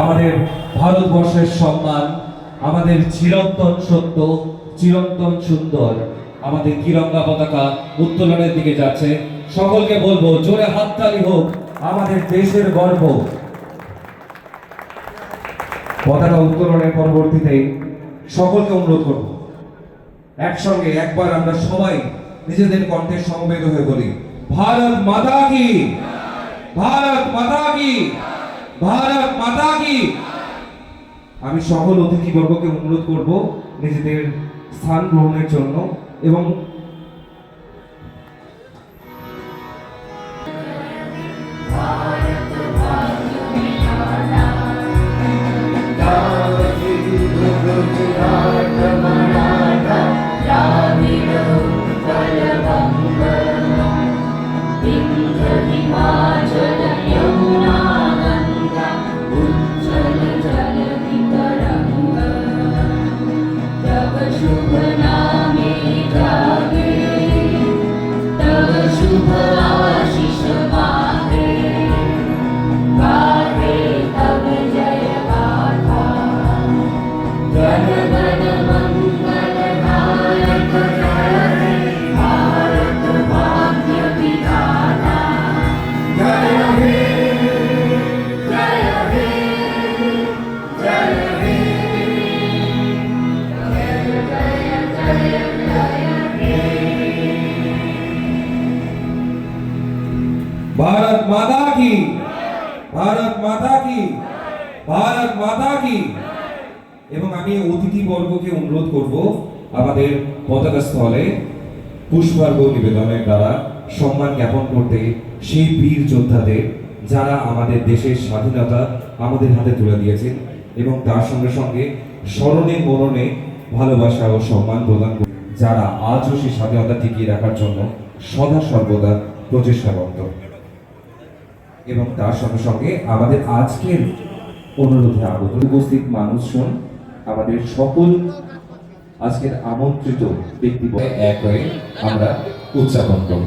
আমাদের ভারতবর্ষের সম্মান, আমাদের চিরন্তন সত্য, চিরন্তন সুন্দর, আমাদের তিরঙ্গা পতাকা উত্তোলনের দিকে যাচ্ছে। সকলকে বলব, জোরে হাততালি হোক, আমাদের দেশের গর্ব। পতাকা উত্তোলনের পরবর্তীতে সকলকে অনুরোধ করব, একসঙ্গে একবার আমরা সবাই নিজেদের কণ্ঠে সমবেত হয়ে বলি, ভারত মাতা কি? ভারত মাতা কি? ভারত মাতা কি? আমি সকল অতিথিবর্গকে অনুরোধ করব নিজেদের স্থান গ্রহণের জন্য এবং to ভারত মাতা কি ভারত মাতা কি ভারত মাতা কি এবং আমি অতিথি বর্গকে অনুরোধ করব, আমাদের পতাকা স্থলে পুষ্পার্ঘ নিবেদনের দ্বারা সম্মান জ্ঞাপন করতে সেই বীর যোদ্ধাদের যারা আমাদের দেশের স্বাধীনতা আমাদের হাতে তুলে দিয়েছেন এবং তার সঙ্গে সঙ্গে স্মরণে মরণে ভালোবাসা ও সম্মান প্রদান যারা আজও সেই স্বাধীনতা টিকিয়ে রাখার জন্য সদা সর্বদা প্রচেষ্টাবদ্ধ। এবং তার সঙ্গে সঙ্গে আমাদের আজকের অনুরোধে আগত উপস্থিত মানুষজন আমাদের সকল আজকের আমন্ত্রিত ব্যক্তি এক হয়ে আমরা উদযাপন করব।